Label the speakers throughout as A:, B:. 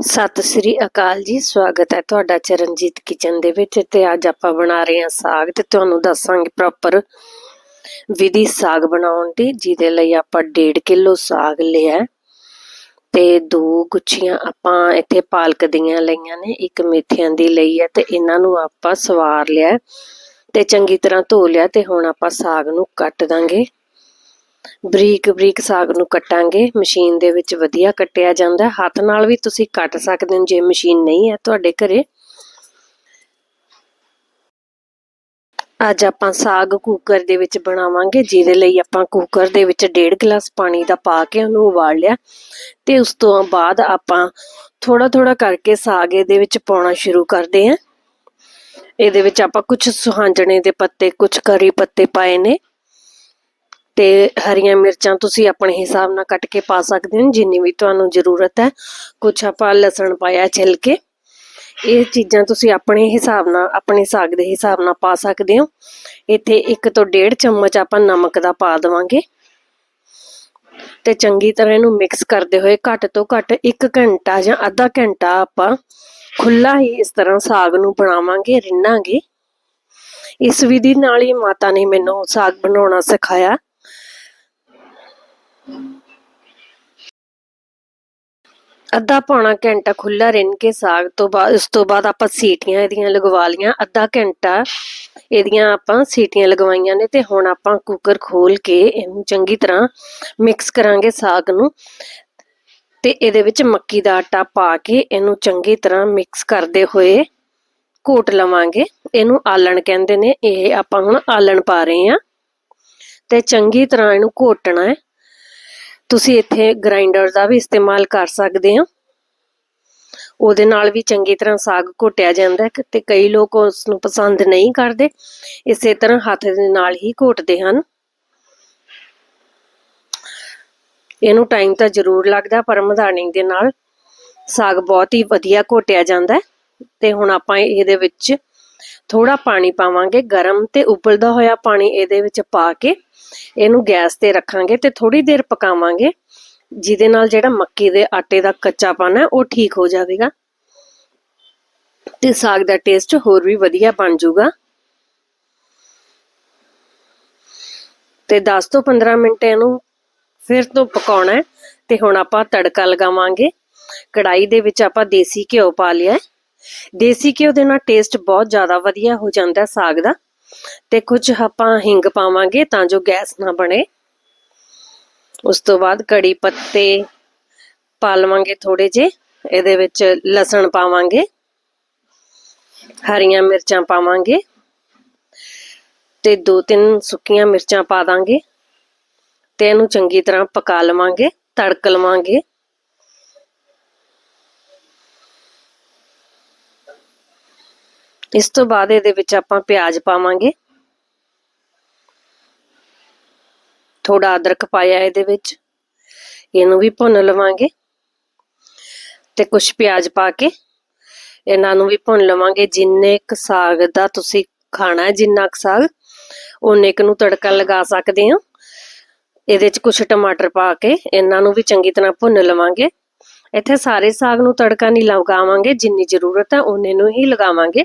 A: ਸਤਿ ਸ੍ਰੀ ਅਕਾਲ ਜੀ, ਸਵਾਗਤ ਹੈ ਤੁਹਾਡਾ ਚਰਨਜੀਤ ਕਿਚਨ ਦੇ ਵਿੱਚ ਤੇ ਅੱਜ ਆਪਾਂ ਬਣਾ ਰਹੇ ਹਾਂ ਸਾਗ ਤੇ ਤੁਹਾਨੂੰ ਦੱਸਾਂਗੇ ਪ੍ਰੋਪਰ ਵਿਧੀ ਸਾਗ ਬਣਾਉਣ ਦੀ, ਜਿਹਦੇ ਲਈ ਆਪਾਂ 1.5 ਕਿਲੋ ਸਾਗ ਲਿਆ ਤੇ ਦੋ ਗੁੱਛੀਆਂ ਆਪਾਂ ਇੱਥੇ ਪਾਲਕ ਦੀਆਂ ਲਈਆਂ ਨੇ, ਇੱਕ ਮੇਥਿਆਂ ਦੀ ਲਈ ਹੈ ਤੇ ਇਹਨਾਂ ਨੂੰ ਆਪਾਂ ਸਵਾਰ ਲਿਆ ਤੇ ਚੰਗੀ ਤਰ੍ਹਾਂ ਧੋ ਲਿਆ ਤੇ ਹੁਣ ਆਪਾਂ ਸਾਗ ਨੂੰ ਕੱਟ ਦਾਂਗੇ। ਬਰੀਕ ਬਰੀਕ ਸਾਗ ਨੂੰ ਕੱਟਾਂਗੇ। ਮਸ਼ੀਨ ਦੇ ਵਿੱਚ ਵਧੀਆ ਕੱਟਿਆ ਜਾਂਦਾ ਹੱਥ ਨਾਲ ਵੀ ਤੁਸੀਂ ਕੱਟ ਸਕਦੇ ਹੋ। ਜੇ ਮਸ਼ੀਨ ਨਹੀਂ ਹੈ ਤੁਹਾਡੇ ਘਰੇ। ਅੱਜ ਆਪਾਂ ਸਾਗ ਕੁੱਕਰ ਦੇ ਵਿੱਚ ਬਣਾਵਾਂਗੇ। ਜਿਹਦੇ ਲਈ ਆਪਾਂ ਕੁੱਕਰ ਦੇ ਵਿੱਚ 1.5 ਗਲਾਸ ਪਾਣੀ ਦਾ ਪਾ ਕੇ ਉਹਨੂੰ ਉਬਾਲ ਲਿਆ। ਤੇ ਉਸ ਤੋਂ ਬਾਅਦ ਆਪਾਂ ਥੋੜਾ ਥੋੜਾ ਕਰਕੇ ਸਾਗ ਇਹਦੇ ਵਿੱਚ ਪਾਉਣਾ ਸ਼ੁਰੂ ਕਰਦੇ ਹਾਂ। ਇਹਦੇ ਵਿੱਚ ਆਪਾਂ ਕੁਝ ਸੁਹਾਂਜਣੇ ਦੇ ਪੱਤੇ ਕੁਝ ਕਰੀ ਪੱਤੇ ਪਾਏ ਨੇ। ਤੇ ਹਰੀਆਂ ਮਿਰਚਾਂ ਤੁਸੀਂ ਆਪਣੇ ਹਿਸਾਬ ਨਾਲ ਕੱਟ ਕੇ ਪਾ ਸਕਦੇ ਹੋ, ਜਿੰਨੀ ਵੀ ਤੁਹਾਨੂੰ ਜ਼ਰੂਰਤ ਹੈ। ਕੁਝ ਆਪਾਂ ਲਸਣ ਪਾਇਆ ਛਿਲ ਕੇ ਇਹ ਚੀਜ਼ਾਂ ਤੁਸੀਂ ਆਪਣੇ ਹਿਸਾਬ ਨਾਲ, ਆਪਣੇ ਸਾਗ ਦੇ ਹਿਸਾਬ ਨਾਲ ਪਾ ਸਕਦੇ ਹੋ। ਇੱਥੇ 1 ਤੋਂ 1.5 ਚਮਚ ਆਪਾਂ ਨਮਕ ਦਾ ਪਾ ਦਵਾਂਗੇ। ਤੇ ਚੰਗੀ ਤਰ੍ਹਾਂ ਇਹਨੂੰ ਮਿਕਸ ਕਰਦੇ ਹੋਏ ਘੱਟ ਤੋਂ ਘੱਟ 1 ਘੰਟਾ ਜਾਂ ਅੱਧਾ ਘੰਟਾ ਆਪਾਂ ਖੁੱਲਾ ਹੀ ਇਸ ਤਰ੍ਹਾਂ ਸਾਗ ਨੂੰ ਬਣਾਵਾਂਗੇ, ਰਿੰਨਾਂਗੇ। ਇਸ ਵਿਧੀ ਨਾਲ ਹੀ ਮਾਤਾ ਨੇ ਮੈਨੂੰ ਸਾਗ ਬਣਾਉਣਾ ਸਿਖਾਇਆ। ਅੱਧਾ ਪੌਣਾ ਘੰਟਾ ਖੁੱਲਾ ਰਿੰਨ ਕੇ ਸਾਗ ਤੋਂ ਬਾਅਦ, ਉਸ ਤੋਂ ਬਾਅਦ ਆਪਾਂ ਸੀਟੀਆਂ ਇਹਦੀਆਂ ਲਗਵਾ ਲੀਆਂ ਅੱਧਾ ਘੰਟਾ ਇਹਦੀਆਂ ਆਪਾਂ ਸੀਟੀਆਂ ਲਗਵਾਈਆਂ ਨੇ ਤੇ ਹੁਣ ਆਪਾਂ ਕੁੱਕਰ ਖੋਲ ਕੇ ਇਹਨੂੰ ਚੰਗੀ ਤਰ੍ਹਾਂ ਮਿਕਸ ਕਰਾਂਗੇ ਸਾਗ ਨੂੰ ਤੇ ਇਹਦੇ ਵਿੱਚ ਮੱਕੀ ਦਾ ਆਟਾ ਪਾ ਕੇ ਇਹਨੂੰ ਚੰਗੀ ਤਰ੍ਹਾਂ ਮਿਕਸ ਕਰਦੇ ਹੋਏ ਘੋਟ ਲਵਾਂਗੇ। ਇਹਨੂੰ ਆਲਣ ਕਹਿੰਦੇ ਨੇ, ਇਹ ਆਪਾਂ ਹੁਣ ਆਲਣ ਪਾ ਰਹੇ ਹਾਂ ਤੇ ਚੰਗੀ ਤਰ੍ਹਾਂ ਇਹਨੂੰ ਘੋਟਣਾ ਹੈ। ਤੁਸੀਂ ਇੱਥੇ ਗ੍ਰਾਈਂਡਰ ਦਾ ਵੀ ਇਸਤੇਮਾਲ ਕਰ ਸਕਦੇ ਹੋ। ਉਹਦੇ ਨਾਲ ਵੀ ਚੰਗੀ ਤਰ੍ਹਾਂ ਸਾਗ ਘੋਟਿਆ ਜਾਂਦਾ ਤੇ ਕਈ ਲੋਕ ਉਸ ਨੂੰ ਪਸੰਦ ਨਹੀਂ ਕਰਦੇ। ਇਸੇ ਤਰ੍ਹਾਂ ਹੱਥ ਦੇ ਨਾਲ ਹੀ ਘੋਟਦੇ ਹਨ। ਇਹਨੂੰ ਟਾਈਮ ਤਾਂ ਜ਼ਰੂਰ ਲੱਗਦਾ, ਪਰ ਮਧਾਣੀ ਦੇ ਨਾਲ ਸਾਗ ਬਹੁਤ ਹੀ ਵਧੀਆ ਘੋਟਿਆ ਜਾਂਦਾ ਤੇ ਹੁਣ ਆਪਾਂ ਇਹਦੇ ਵਿੱਚ ਥੋੜਾ ਪਾਣੀ ਪਾਵਾਂਗੇ, ਗਰਮ ਤੇ ਉਬਲਦਾ ਹੋਇਆ ਪਾਣੀ ਇਹਦੇ ਵਿੱਚ ਪਾ ਕੇ ਇਹਨੂੰ ਗੈਸ ਤੇ ਰੱਖਾਂਗੇ ਤੇ ਥੋੜੀ ਦੇਰ ਪਕਾਵਾਂਗੇ, ਜਿਹਦੇ ਨਾਲ ਜਿਹੜਾ ਮੱਕੀ ਦੇ ਆਟੇ ਦਾ ਕੱਚਾਪਨ ਹੈ, ਉਹ ਠੀਕ ਹੋ ਜਾਵੇਗਾ ਤੇ ਸਾਗ ਦਾ ਟੇਸਟ ਹੋਰ ਵੀ ਵਧੀਆ ਬਣ ਜਾਊਗਾ। ਤੇ 10 ਤੋਂ 15 ਮਿੰਟ ਇਹਨੂੰ ਫਿਰ ਤੋਂ ਪਕਾਉਣਾ ਤੇ ਹੁਣ ਆਪਾਂ ਤੜਕਾ ਲਗਾਵਾਂਗੇ। ਕੜਾਈ ਦੇ ਵਿੱਚ ਆਪਾਂ ਦੇਸੀ ਘਿਓ ਪਾ ਲਿਆ ਦੇਸੀ ਘਿਓ ਦੇ ਨਾਲ ਟੇਸਟ ਬਹੁਤ ਜ਼ਿਆਦਾ ਵਧੀਆ ਹੋ ਜਾਂਦਾ ਸਾਗ ਦਾ। ਤੇ ਕੁਝ ਆਪਾਂ ਹਿੰਗ ਪਾਵਾਂਗੇ ਤਾਂ ਜੋ ਗੈਸ ਨਾ ਬਣੇ। ਉਸ ਤੋਂ ਬਾਅਦ ਕੜੀ ਪੱਤੇ ਪਾ ਲਵਾਂਗੇ ਥੋੜੇ ਜੇ ਇਹਦੇ ਵਿੱਚ ਲਸਣ ਪਾਵਾਂਗੇ, ਹਰੀਆਂ ਮਿਰਚਾਂ ਪਾਵਾਂਗੇ ਤੇ ਦੋ ਤਿੰਨ ਸੁੱਕੀਆਂ ਮਿਰਚਾਂ ਪਾ ਦਾਂਗੇ ਤੇ ਇਹਨੂੰ ਚੰਗੀ ਤਰ੍ਹਾਂ ਪਕਾ ਲਵਾਂਗੇ, ਤੜਕ ਲਵਾਂਗੇ। ਇਸ ਤੋਂ ਬਾਅਦ ਇਹਦੇ ਵਿੱਚ ਆਪਾਂ ਪਿਆਜ਼ ਪਾਵਾਂਗੇ। ਥੋੜਾ ਅਦਰਕ ਪਾਇਆ ਇਹਦੇ ਵਿੱਚ। ਇਹਨੂੰ ਵੀ ਭੁੰਨ ਲਵਾਂਗੇ। ਤੇ ਕੁਝ ਪਿਆਜ਼ ਪਾ ਕੇ ਇਹਨਾਂ ਨੂੰ ਵੀ ਭੁੰਨ ਲਵਾਂਗੇ। ਜਿੰਨੇ ਕ ਸਾਗ ਦਾ ਤੁਸੀਂ ਖਾਣਾ ਜਿੰਨਾ ਕ ਸਾਗ ਉਹਨੇ ਕ ਨੂੰ ਤੜਕਾ ਲਗਾ ਸਕਦੇ ਹੋ। ਇਹਦੇ 'ਚ ਕੁਝ ਟਮਾਟਰ ਪਾ ਕੇ ਇਹਨਾਂ ਨੂੰ ਵੀ ਚੰਗੀ ਤਰ੍ਹਾਂ ਭੁੰਨ ਲਵਾਂਗੇ। ਇੱਥੇ ਸਾਰੇ ਸਾਗ ਨੂੰ ਤੜਕਾ ਨਹੀਂ ਲਗਾਵਾਂਗੇ। ਜਿੰਨੀ ਜ਼ਰੂਰਤ ਹੈ ਉਹਨੇ ਨੂੰ ਹੀ ਲਗਾਵਾਂਗੇ।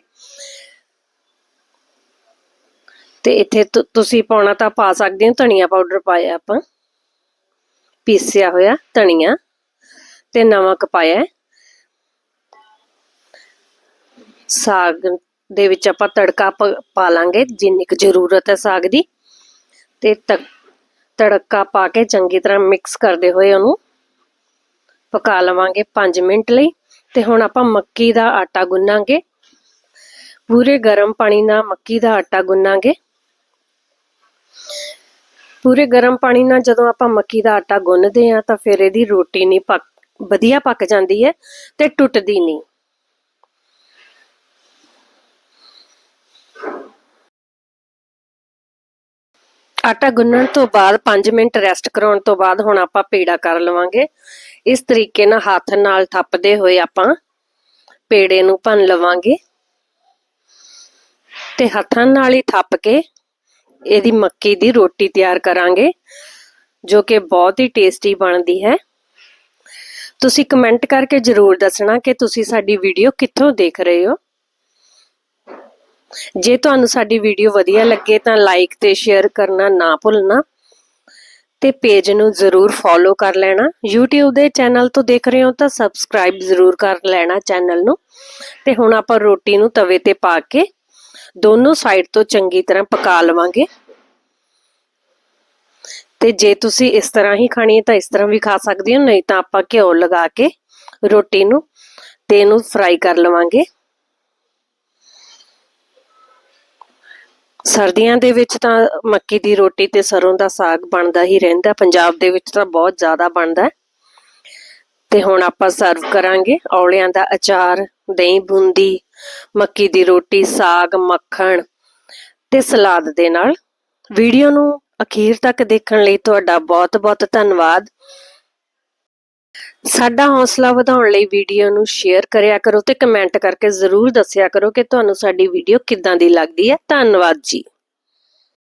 A: ਤੇ ਇੱਥੇ ਤੁਸੀਂ ਪਾਉਣਾ ਤਾਂ ਪਾ ਸਕਦੇ ਹੋ, ਧਨੀਆ ਪਾਊਡਰ ਪਾਇਆ ਆਪਾਂ। ਪੀਸਿਆ ਹੋਇਆ ਧਨੀਆ ਤੇ ਨਮਕ ਪਾਇਆ ਸਾਗ ਦੇ ਵਿੱਚ ਆਪਾਂ ਤੜਕਾ ਪਾ ਲਾਂਗੇ, ਜਿੰਨੀ ਕੁ ਜ਼ਰੂਰਤ ਹੈ ਸਾਗ ਦੀ। ਤੇ ਤੜਕਾ ਪਾ ਕੇ ਚੰਗੀ ਤਰ੍ਹਾਂ ਮਿਕਸ ਕਰਦੇ ਹੋਏ ਉਹਨੂੰ ਪਕਾ ਲਵਾਂਗੇ 5 ਮਿੰਟ ਲਈ। ਤੇ ਹੁਣ ਆਪਾਂ ਮੱਕੀ ਦਾ ਆਟਾ ਗੁੰਨਾਂਗੇ। ਪੂਰੇ ਗਰਮ ਪਾਣੀ ਨਾਲ ਮੱਕੀ ਦਾ ਆਟਾ ਗੁੰਨਾਂਗੇ। ਪੂਰੇ ਗਰਮ ਪਾਣੀ ਨਾਲ ਜਦੋਂ ਆਪਾਂ ਮੱਕੀ ਦਾ ਆਟਾ ਗੁੰਨਦੇ ਆ ਤਾਂ ਫਿਰ ਇਹਦੀ ਰੋਟੀ ਨਹੀਂ ਪੱਕ, ਵਧੀਆ ਪੱਕ ਜਾਂਦੀ ਹੈ ਤੇ ਟੁੱਟਦੀ ਨਹੀਂ। ਆਟਾ ਗੁੰਨਣ ਤੋਂ ਬਾਅਦ 5 ਮਿੰਟ ਰੈਸਟ ਕਰਾਉਣ ਤੋਂ ਬਾਅਦ ਹੁਣ ਆਪਾਂ ਪੇੜਾ ਕਰ ਲਵਾਂਗੇ। ਇਸ ਤਰੀਕੇ ਨਾਲ ਹੱਥ ਨਾਲ ਥੱਪਦੇ ਹੋਏ ਆਪਾਂ ਪੇੜੇ ਨੂੰ ਭੰਨ ਲਵਾਂਗੇ। ਤੇ ਹੱਥਾਂ ਨਾਲ ਹੀ ਥੱਪ ਕੇ ਇਹਦੀ ਮੱਕੀ ਦੀ ਰੋਟੀ ਤਿਆਰ ਕਰਾਂਗੇ, ਜੋ ਕਿ ਬਹੁਤ ਹੀ ਟੇਸਟੀ ਬਣਦੀ ਹੈ। ਤੁਸੀਂ ਕਮੈਂਟ ਕਰਕੇ ਜਰੂਰ ਦੱਸਣਾ ਕਿ ਤੁਸੀਂ ਸਾਡੀ ਵੀਡੀਓ ਕਿੱਥੋਂ ਦੇਖ ਰਹੇ ਹੋ। ਜੇ ਤੁਹਾਨੂੰ ਸਾਡੀ ਵੀਡੀਓ ਵਧੀਆ ਲੱਗੇ ਤਾਂ ਲਾਈਕ ਤੇ ਸ਼ੇਅਰ ਕਰਨਾ ਨਾ ਭੁੱਲਣਾ ਤੇ ਪੇਜ ਨੂੰ ਜ਼ਰੂਰ ਫੋਲੋ ਕਰ ਲੈਣਾ। YouTube ਦੇ ਚੈਨਲ ਤੋਂ ਦੇਖ ਰਹੇ ਹੋ ਤਾਂ ਸਬਸਕ੍ਰਾਈਬ ਜ਼ਰੂਰ ਕਰ ਲੈਣਾ ਚੈਨਲ ਨੂੰ। ਤੇ ਹੁਣ ਆਪਾਂ ਰੋਟੀ ਨੂੰ ਤਵੇ ਤੇ ਪਾ ਕੇ ਦੋਨੋਂ ਸਾਈਡ ਤੋਂ ਚੰਗੀ ਤਰ੍ਹਾਂ ਪਕਾ ਲਵਾਂਗੇ। ਤੇ ਜੇ ਤੁਸੀਂ ਇਸ ਤਰ੍ਹਾਂ ਹੀ ਖਾਣੀ ਹੈ ਤਾਂ ਇਸ ਤਰ੍ਹਾਂ ਵੀ ਖਾ ਸਕਦੇ ਹੋ, ਨਹੀਂ ਤਾਂ ਆਪਾਂ ਘਿਓ ਲਗਾ ਕੇ ਰੋਟੀ ਨੂੰ ਤੇ ਇਹਨੂੰ ਫਰਾਈ ਕਰ ਲਵਾਂਗੇ। ਸਰਦੀਆਂ ਦੇ ਵਿੱਚ ਤਾਂ ਮੱਕੀ ਦੀ ਰੋਟੀ ਤੇ ਸਰੋਂ ਦਾ ਸਾਗ ਬਣਦਾ ਹੀ ਰਹਿੰਦਾ ਪੰਜਾਬ ਦੇ ਵਿੱਚ ਤਾਂ ਬਹੁਤ ਜ਼ਿਆਦਾ ਬਣਦਾ ਤੇ ਹੁਣ ਆਪਾਂ ਸਰਵ ਕਰਾਂਗੇ ਔਲਿਆਂ ਦਾ ਅਚਾਰ, ਦਹੀਂ ਬੂੰਦੀ ਮੱਕੀ ਦੀ ਰੋਟੀ, ਸਾਗ, ਮੱਖਣ ਤੇ ਸਲਾਦ ਦੇ ਨਾਲ। ਵੀਡੀਓ ਨੂੰ ਅਖੀਰ ਤੱਕ ਦੇਖਣ ਲਈ ਤੁਹਾਡਾ ਬਹੁਤ-ਬਹੁਤ ਧੰਨਵਾਦ। ਸਾਡਾ ਹੌਸਲਾ ਵਧਾਉਣ ਲਈ ਵੀਡੀਓ ਨੂੰ ਸ਼ੇਅਰ ਕਰਿਆ ਕਰੋ ਤੇ ਕਮੈਂਟ ਕਰਕੇ ਜ਼ਰੂਰ ਦੱਸਿਆ ਕਰੋ ਕਿ ਤੁਹਾਨੂੰ ਸਾਡੀ ਵੀਡੀਓ ਕਿੱਦਾਂ ਦੀ ਲੱਗਦੀ ਹੈ। ਧੰਨਵਾਦ ਜੀ।